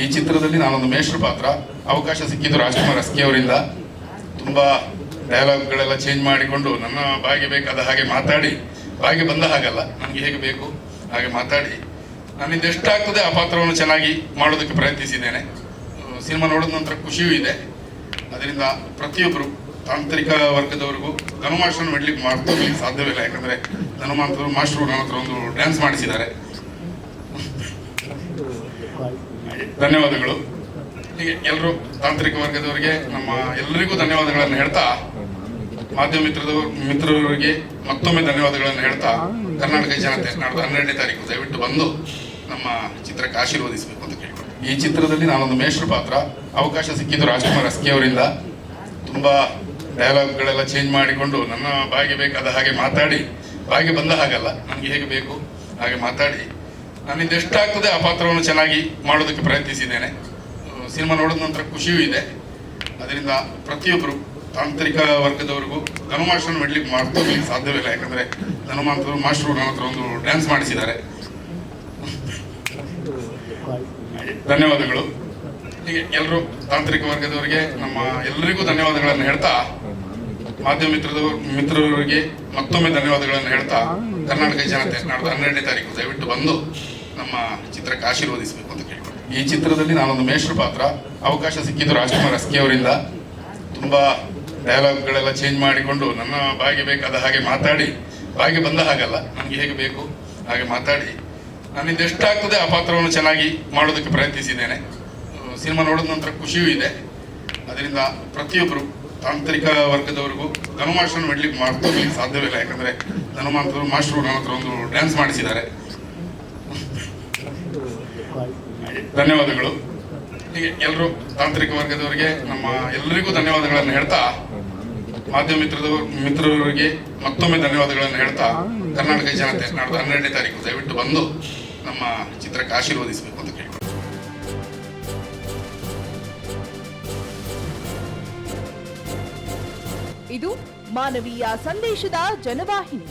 ಈ ಚಿತ್ರದಲ್ಲಿ ನಾನೊಂದು ಮೇಷ್ಟ್ರ ಪಾತ್ರ. ಅವಕಾಶ ಸಿಕ್ಕಿದ್ದು ರಾಜ್ಕುಮಾರ್ ಅಸ್ಕಿ ಅವರಿಂದ. ತುಂಬ ಡೈಲಾಗ್ಗಳೆಲ್ಲ ಚೇಂಜ್ ಮಾಡಿಕೊಂಡು ನನ್ನ ಬಾಯಿಗೆ ಬೇಕಾದ ಹಾಗೆ ಮಾತಾಡಿ. ಬಾಯಿಗೆ ಬಂದ ಹಾಗಲ್ಲ, ನನಗೆ ಹೇಗೆ ಬೇಕು ಹಾಗೆ ಮಾತಾಡಿ. ನನ್ನಿಂದ ಎಷ್ಟಾಗ್ತದೆ ಆ ಪಾತ್ರವನ್ನು ಚೆನ್ನಾಗಿ ಮಾಡೋದಕ್ಕೆ ಪ್ರಯತ್ನಿಸಿದ್ದೇನೆ. ಸಿನಿಮಾ ನೋಡಿದ ನಂತರ ಖುಷಿಯೂ ಇದೆ. ಅದರಿಂದ ಪ್ರತಿಯೊಬ್ಬರು ತಾಂತ್ರಿಕ ವರ್ಗದವರೆಗೂ ಧನುಮಾಸ್ಟರ್ ಮಾಡ್ಲಿಕ್ಕೆ ಮಾಡ್ತೀವಿ ಸಾಧ್ಯವಿಲ್ಲ. ಯಾಕಂದರೆ ಧನುಮಾಂತರು ಮಾಸ್ಟ್ರು ನನ್ನ ಹತ್ರ ಒಂದು ಡ್ಯಾನ್ಸ್ ಮಾಡಿಸಿದ್ದಾರೆ. ಧನ್ಯವಾದಗಳು. ಎಲ್ಲರೂ ತಾಂತ್ರಿಕ ವರ್ಗದವರಿಗೆ ನಮ್ಮ ಎಲ್ಲರಿಗೂ ಧನ್ಯವಾದಗಳನ್ನು ಹೇಳ್ತಾ, ಮಾಧ್ಯಮ ಮಿತ್ರದವರು ಮಿತ್ರರಿಗೆ ಮತ್ತೊಮ್ಮೆ ಧನ್ಯವಾದಗಳನ್ನು ಹೇಳ್ತಾ, ಕರ್ನಾಟಕ ಜನತೆ ನಾಡ ಹನ್ನೆರಡನೇ ತಾರೀಕು ದಯವಿಟ್ಟು ಬಂದು ನಮ್ಮ ಚಿತ್ರಕ್ಕೆ ಆಶೀರ್ವದಿಸಬೇಕು ಅಂತ ಕೇಳ್ಕೊಂಡು ಈ ಚಿತ್ರದಲ್ಲಿ ನಾನೊಂದು ಮೇಷ್ರ ಪಾತ್ರ. ಅವಕಾಶ ಸಿಕ್ಕಿದ್ದು ರಾಜ್ಕುಮಾರ್ ಅಸ್ಕಿ ಅವರಿಂದ. ತುಂಬ ಡೈಲಾಗ್ಗಳೆಲ್ಲ ಚೇಂಜ್ ಮಾಡಿಕೊಂಡು ನನ್ನ ಬಾಯಿಗೆ ಬೇಕಾದ ಹಾಗೆ ಮಾತಾಡಿ, ಬಾಯಿಗೆ ಬಂದ ಹಾಗಲ್ಲ, ನನಗೆ ಹೇಗೆ ಬೇಕು ಹಾಗೆ ಮಾತಾಡಿ. ನನ್ನಿಂದ ಎಷ್ಟಾಗ್ತದೆ ಆ ಪಾತ್ರವನ್ನು ಚೆನ್ನಾಗಿ ಮಾಡೋದಕ್ಕೆ ಪ್ರಯತ್ನಿಸಿದ್ದೇನೆ. ಸಿನಿಮಾ ನೋಡಿದ ನಂತರ ಖುಷಿಯೂ ಇದೆ. ಅದರಿಂದ ಪ್ರತಿಯೊಬ್ಬರು ತಾಂತ್ರಿಕ ವರ್ಗದವರಿಗೂ ಧನುಮಾಸ್ಟರ್ ಮಾಡ್ಲಿಕ್ಕೆ ಮಾಡ್ಕೋಗ್ಲಿಕ್ಕೆ ಸಾಧ್ಯವಿಲ್ಲ ಯಾಕಂದರೆ ಧನುಮಾಂತರು ಮಾಸ್ಟ್ರು ನನ್ನ ಹತ್ರ ಒಂದು ಡ್ಯಾನ್ಸ್ ಮಾಡಿಸಿದ್ದಾರೆ. ಧನ್ಯವಾದಗಳು. ಹೀಗೆ ಎಲ್ಲರೂ ತಾಂತ್ರಿಕ ವರ್ಗದವರಿಗೆ, ನಮ್ಮ ಎಲ್ಲರಿಗೂ ಧನ್ಯವಾದಗಳನ್ನು ಹೇಳ್ತಾ, ಮಾಧ್ಯಮ ಮಿತ್ರದವರು ಮಿತ್ರರವರಿಗೆ ಮತ್ತೊಮ್ಮೆ ಧನ್ಯವಾದಗಳನ್ನು ಹೇಳ್ತಾ, ಕರ್ನಾಟಕ ಜನತೆ, ನಾಡ್ದು ಹನ್ನೆರಡನೇ ತಾರೀಕು, ದಯವಿಟ್ಟು ಬಂದು ನಮ್ಮ ಚಿತ್ರಕ್ಕೆ ಆಶೀರ್ವದಿಸಬೇಕು ಅಂತ ಕೇಳ್ಕೊಂಡು ಈ ಚಿತ್ರದಲ್ಲಿ ನಾನೊಂದು ಮೇಷ್ಟ್ರ ಪಾತ್ರ. ಅವಕಾಶ ಸಿಕ್ಕಿದ್ದು ರಾಜ್ಕುಮಾರ್ ಅಸ್ಕಿ ಅವರಿಂದ. ತುಂಬ ಡೈಲಾಗ್ಗಳೆಲ್ಲ ಚೇಂಜ್ ಮಾಡಿಕೊಂಡು ನನ್ನ ಬಾಯಿಗೆ ಬೇಕಾದ ಹಾಗೆ ಮಾತಾಡಿ. ಬಾಯಿಗೆ ಬಂದ ಹಾಗಲ್ಲ. ನನಗೆ ಹೇಗೆ ಬೇಕು? ಹಾಗೆ ಮಾತಾಡಿ. ನನ್ನಿಂದ ಎಷ್ಟಾಗ್ತದೆ ಆ ಪಾತ್ರವನ್ನು ಚೆನ್ನಾಗಿ ಮಾಡೋದಕ್ಕೆ ಪ್ರಯತ್ನಿಸಿದ್ದೇನೆ. ಸಿನಿಮಾ ನೋಡಿದ ನಂತರ ಖುಷಿಯೂ ಇದೆ. ಅದರಿಂದ ಪ್ರತಿಯೊಬ್ಬರು ತಾಂತ್ರಿಕ ವರ್ಗದವರೆಗೂ ಧನುಮಾಸ್ಟರ್ ಮಾಡ್ಲಿಕ್ಕೆ ಮಾಡ್ಕೋಗ್ಲಿಕ್ಕೆ ಸಾಧ್ಯವಿಲ್ಲ. ಯಾಕಂದರೆ ಧನುಮಾಂತರು ಮಾಸ್ಟ್ರು ನನ್ನ ಹತ್ರ ಒಂದು ಡ್ಯಾನ್ಸ್ ಮಾಡಿಸಿದ್ದಾರೆ. ಧನ್ಯವಾದಗಳು. ಹೀಗೆ ಎಲ್ಲರೂ ತಾಂತ್ರಿಕ ವರ್ಗದವರಿಗೆ, ನಮ್ಮ ಎಲ್ಲರಿಗೂ ಧನ್ಯವಾದಗಳನ್ನು ಹೇಳ್ತಾ, ಮಾಧ್ಯಮ ಮಿತ್ರದವರು ಮಿತ್ರರವರಿಗೆ ಮತ್ತೊಮ್ಮೆ ಧನ್ಯವಾದಗಳನ್ನು ಹೇಳ್ತಾ, ಕರ್ನಾಟಕ ಜನತೆ ನಾಡ್ದು ಹನ್ನೆರಡನೇ ತಾರೀಕು ದಯವಿಟ್ಟು ಬಂದು ನಮ್ಮ ಚಿತ್ರಕ್ಕೆ ಆಶೀರ್ವದಿಸಬೇಕು ಅಂತ ಕೇಳಿ ಇದು ಮಾನವೀಯ ಸಂದೇಶದ ಜನವಾಹಿನಿ.